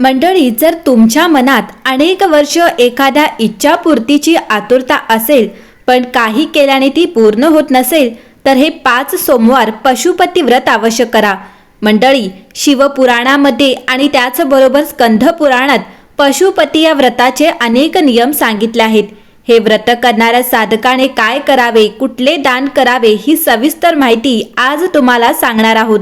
मंडळी जर तुमच्या मनात अनेक वर्ष एखाद्या इच्छापूर्तीची आतुरता असेल पण काही केल्याने ती पूर्ण होत नसेल तर हे पाच सोमवार पशुपती व्रत आवश्यक करा. मंडळी शिवपुराणामध्ये आणि त्याचबरोबर स्कंध पुराणात पशुपती या व्रताचे अनेक नियम सांगितले आहेत. हे व्रत करणाऱ्या साधकाने काय करावे कुठले दान करावे ही सविस्तर माहिती आज तुम्हाला सांगणार आहोत.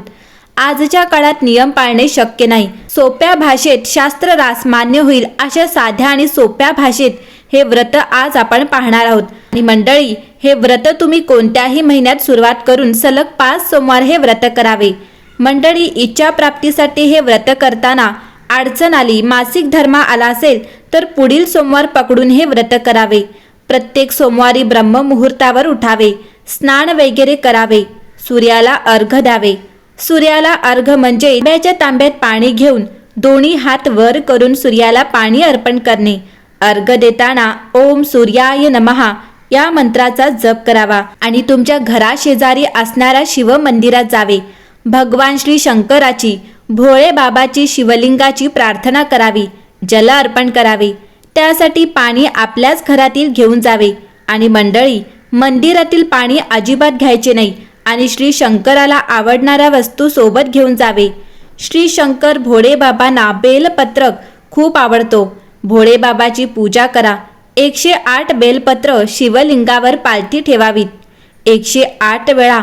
आजच्या काळात नियम पाळणे शक्य नाही. सोप्या भाषेत शास्त्र रास मान्य होईल अशा साध्या आणि सोप्या भाषेत हे व्रत आज आपण पाहणार आहोत. आणि मंडळी हे व्रत तुम्ही कोणत्याही महिन्यात सुरुवात करून सलग पाच सोमवार हे व्रत करावे. मंडळी इच्छा प्राप्तीसाठी हे व्रत करताना अडचण आली मासिक धर्म आला असेल तर पुढील सोमवार पकडून हे व्रत करावे. प्रत्येक सोमवारी ब्रह्ममुहूर्तावर उठावे. स्नान वगैरे करावे. सूर्याला अर्घ द्यावे. सूर्याला अर्घ म्हणजे आंब्याच्या तांब्यात पाणी घेऊन दोन्ही हात वर करून सूर्याला पाणी अर्पण करणे. अर्घ देताना ओम सूर्याय नमहा या मंत्राचा जप करावा आणि तुमच्या घराशेजारी असणाऱ्या शिव मंदिरात जावे. भगवान श्री शंकराची भोळे बाबाची शिवलिंगाची प्रार्थना करावी जल अर्पण करावे. त्यासाठी पाणी आपल्याच घरातील घेऊन जावे आणि मंडळी मंदिरातील पाणी अजिबात घ्यायचे नाही. आणि श्री शंकराला आवडणाऱ्या वस्तू सोबत घेऊन जावे. श्री शंकर भोळेबाबांना बेलपत्रक खूप आवडतो. भोळेबाबाची पूजा करा. एकशे आठ बेलपत्र शिवलिंगावर पालथी ठेवावीत. एकशे आठ वेळा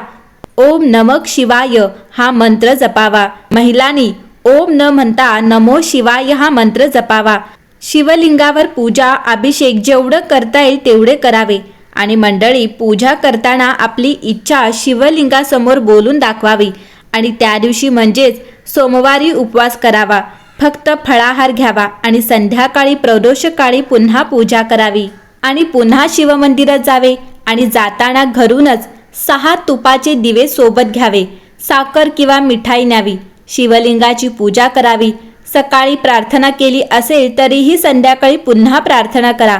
ओम नमक शिवाय हा मंत्र जपावा. महिलांनी ओम न म्हणता नमो शिवाय हा मंत्र जपावा. शिवलिंगावर पूजा अभिषेक जेवढं करता येईल तेवढे करावे. आणि मंडळी पूजा करताना आपली इच्छा शिवलिंगासमोर बोलून दाखवावी. आणि त्या दिवशी म्हणजेच सोमवारी उपवास करावा. फक्त फळाहार घ्यावा आणि संध्याकाळी प्रदोषकाळी पुन्हा पूजा करावी. आणि पुन्हा शिवमंदिरात जावे आणि जाताना घरूनच सहा तुपाचे दिवे सोबत घ्यावे. साखर किंवा मिठाई न्यावी. शिवलिंगाची पूजा करावी. सकाळी प्रार्थना केली असेल तरीही संध्याकाळी पुन्हा प्रार्थना करा.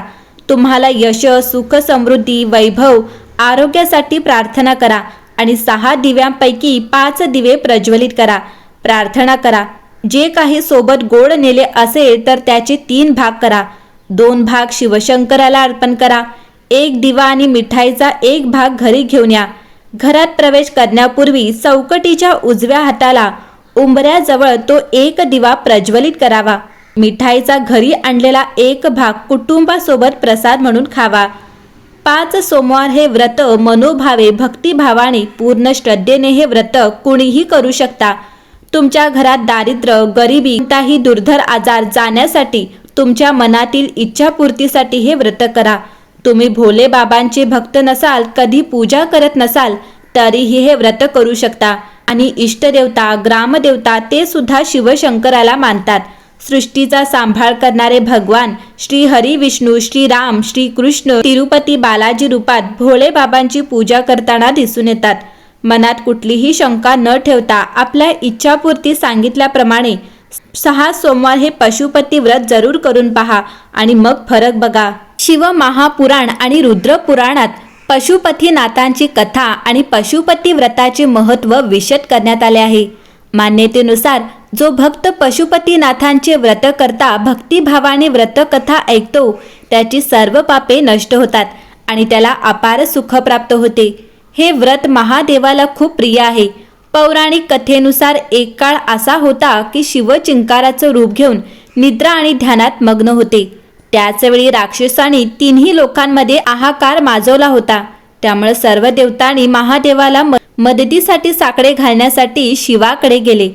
तुम्हाला यश सुख समृद्धी वैभव आरोग्यासाठी प्रार्थना करा आणि सहा दिव्यांपैकी पाच दिवे प्रज्वलित करा. प्रार्थना करा. जे काही सोबत गोड नेले असेल तर त्याचे तीन भाग करा. दोन भाग शिवशंकराला अर्पण करा. एक दिवा आणि मिठाईचा एक भाग घरी घेऊन या. घरात प्रवेश करण्यापूर्वी चौकटीच्या उजव्या हाताला उंबऱ्याजवळ तो एक दिवा प्रज्वलित करावा. मिठाईचा घरी आणलेला एक भाग कुटुंबासोबत प्रसाद म्हणून खावा. पाच सोमवार हे व्रत मनोभावे भक्तिभावाने पूर्ण श्रद्धेने हे व्रत कुणीही करू शकता. तुमच्या घरात दारिद्र्य गरिबी कोणताही दुर्धर आजार जाण्यासाठी तुमच्या मनातील इच्छापूर्तीसाठी हे व्रत करा. तुम्ही भोले बाबांचे भक्त नसाल कधी पूजा करत नसाल तरीही हे व्रत करू शकता. आणि इष्टदेवता ग्रामदेवता ते सुद्धा शिवशंकराला मानतात. सृष्टीचा सांभाळ करणारे भगवान श्री हरी विष्णू श्री राम श्री कृष्ण तिरुपती बालाजी रूपात भोळे बाबांची पूजा करताना दिसून येतात. मनात कुठलीही शंका न ठेवता आपल्या इच्छापूर्ती सांगितल्याप्रमाणे सहा सोमवार हे पशुपती व्रत जरूर करून पहा आणि मग फरक बघा. शिव महापुराण आणि रुद्र पुराणात पशुपतीनाथांची कथा आणि पशुपती व्रताचे महत्त्व विशद करण्यात आले आहे. मान्यतेनुसार जो भक्त पशुपतीनाथांचे व्रत करता भक्तिभावाने व्रतकथा ऐकतो त्याची सर्व पापे नष्ट होतात आणि त्याला अपार सुख प्राप्त होते. हे व्रत महादेवाला खूप प्रिय आहे. पौराणिक कथेनुसार एक काळ असा होता की शिव चिंकाराचं रूप घेऊन निद्रा आणि ध्यानात मग्न होते. त्याचवेळी राक्षसांनी तिन्ही लोकांमध्ये आहाकार माजवला होता. त्यामुळे सर्व देवतांनी महादेवाला म- मदतीसाठी साकडे घालण्यासाठी शिवाकडे गेले.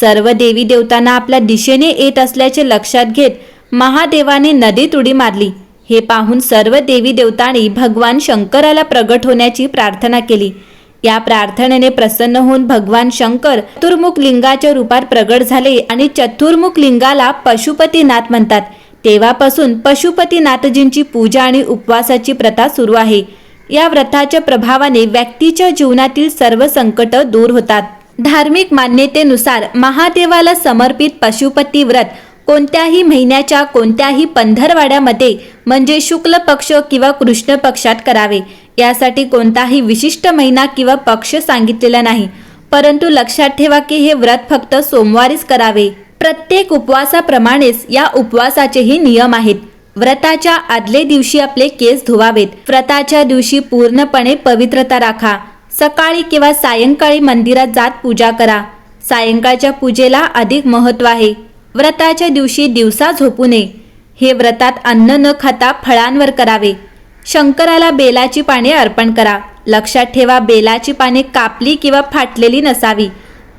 सर्व देवी देवतांना आपल्या दिशेने येत असल्याचे लक्षात घेत महादेवाने नदीत उडी मारली. हे पाहून सर्व देवी देवतांनी भगवान शंकराला प्रगट होण्याची प्रार्थना केली. या प्रार्थनेने प्रसन्न होऊन भगवान शंकर चतुर्मुख लिंगाच्या रूपात प्रगट झाले आणि चतुर्मुख लिंगाला पशुपतीनाथ म्हणतात. तेव्हापासून पशुपतीनाथजींची पूजा आणि उपवासाची प्रथा सुरू आहे. या व्रताच्या प्रभावाने व्यक्तीच्या जीवनातील सर्व संकट दूर होतात. धार्मिक मान्यतेनुसार महादेवाला समर्पित पशुपती व्रत कोणत्याही महिन्याच्या कोणत्याही पंधरवाड्यामध्ये म्हणजे शुक्ल पक्ष किंवा कृष्ण पक्षात करावे. यासाठी कोणताही विशिष्ट महिना किंवा पक्ष सांगितलेला नाही. परंतु लक्षात ठेवा की हे व्रत फक्त सोमवारीच करावे. प्रत्येक उपवासाप्रमाणेच या उपवासाचेही नियम आहेत. व्रताच्या आदले दिवशी आपले केस धुवावेत. व्रताच्या दिवशी पूर्णपणे पवित्रता राखा. सकाळी किंवा सायंकाळी मंदिरात जात पूजा करा. सायंकाळच्या पूजेला अधिक महत्त्व आहे. व्रताच्या दिवशी दिवसा झोपू नये. हे व्रतात अन्न न खाता फळांवर करावे. शंकराला बेलाची पाने अर्पण करा. लक्षात ठेवा बेलाची पाने कापली किंवा फाटलेली नसावी.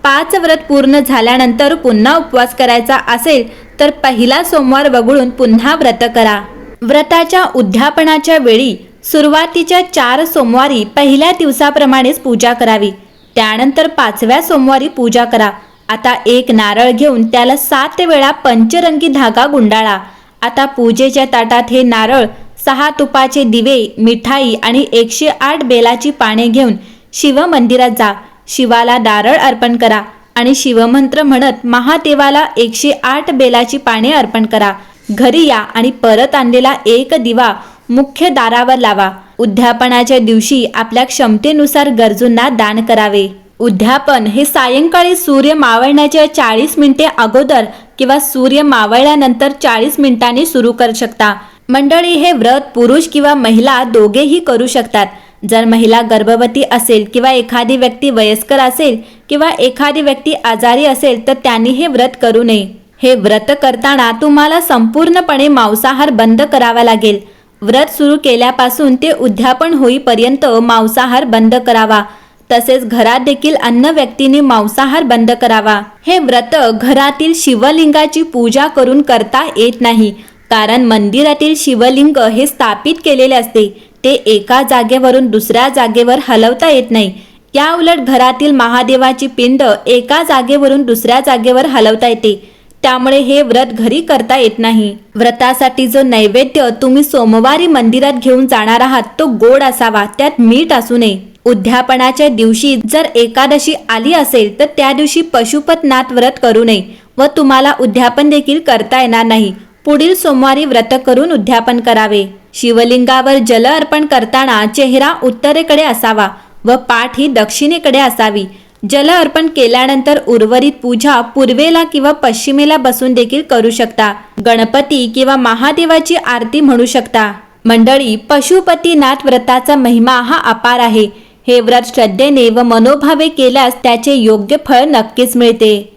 पाच व्रत पूर्ण झाल्यानंतर पुन्हा उपवास करायचा असेल तर पहिला सोमवार वगळून पुन्हा व्रत करा. व्रताच्या उद्यापनाच्या वेळी सुरुवातीच्या चार सोमवारी पहिल्या दिवसाप्रमाणेच पूजा करावी. त्यानंतर पाचव्या सोमवारी पूजा करा. आता एक नारळ घेऊन त्याला सात वेळा पंचरंगी धागा गुंडाळा. आता पूजेच्या ताटात हे नारळ सहा तुपाचे दिवे मिठाई आणि एकशे आठ बेलाची पाने घेऊन शिव मंदिरात जा. शिवाला नारळ अर्पण करा. आणि शिवमंत्र म्हणत महादेवाला एकशे आठ बेलाची पाने अर्पण करा. घरी या आणि परत आणलेला एक दिवा मुख्य दारावर लावा. उद्यापनाच्या दिवशी आपल्या क्षमतेनुसार गरजूंना दान करावे. उद्यापन हे सायंकाळी सूर्य मावळण्याच्या चाळीस मिनिटे अगोदर किंवा सूर्य मावळल्यानंतर चाळीस मिनिटांनी सुरू करू शकता. मंडळी हे व्रत पुरुष किंवा महिला दोघेही करू शकतात. जर महिला गर्भवती असेल किंवा एखादी व्यक्ती वयस्कर असेल किंवा एखादी व्यक्ती आजारी असेल तर त्यांनी हे व्रत करू नये. हे व्रत करताना तुम्हाला संपूर्णपणे मांसाहार बंद करावा लागेल. व्रत सुरू केल्यापासून ते उद्यापन होईपर्यंत मांसाहार बंद करावा. तसेच घरात देखील अन्न व्यक्तीने मांसाहार बंद करावा. हे व्रत घरातील शिवलिंगाची पूजा करून करता येत नाही. कारण मंदिरातील शिवलिंग हे स्थापित केलेले असते. ते एका जागेवरून दुसऱ्या जागेवर हलवता येत नाही. या उलट घरातील महादेवाची पिंड एका जागेवरून दुसऱ्या जागेवर हलवता येते. त्यामुळे हे व्रत घरी करता येत नाही. व्रतासाठी जो नैवेद्य तुम्ही सोमवारी मंदिरात घेऊन जाणार आहात तो गोड असावा त्यात मीठ असू नये. उद्यापनाच्या दिवशी जर एकादशी आली असेल तर त्या दिवशी पशुपतनाथ व्रत करू नये व तुम्हाला उद्यापन देखील करता येणार नाही. पुढील सोमवारी व्रत करून उद्यापन करावे. शिवलिंगावर जल अर्पण करताना चेहरा उत्तरेकडे असावा व पाठ ही दक्षिणेकडे असावी. जल अर्पण केल्यानंतर उर्वरित पूजा पूर्वेला किंवा पश्चिमेला बसून देखील करू शकता. गणपती किंवा महादेवाची आरती म्हणू शकता. मंडळी पशुपतीनाथ व्रताचा महिमा हा अपार आहे. हे व्रत श्रद्धेने व मनोभावे केल्यास त्याचे योग्य फळ नक्कीच मिळते.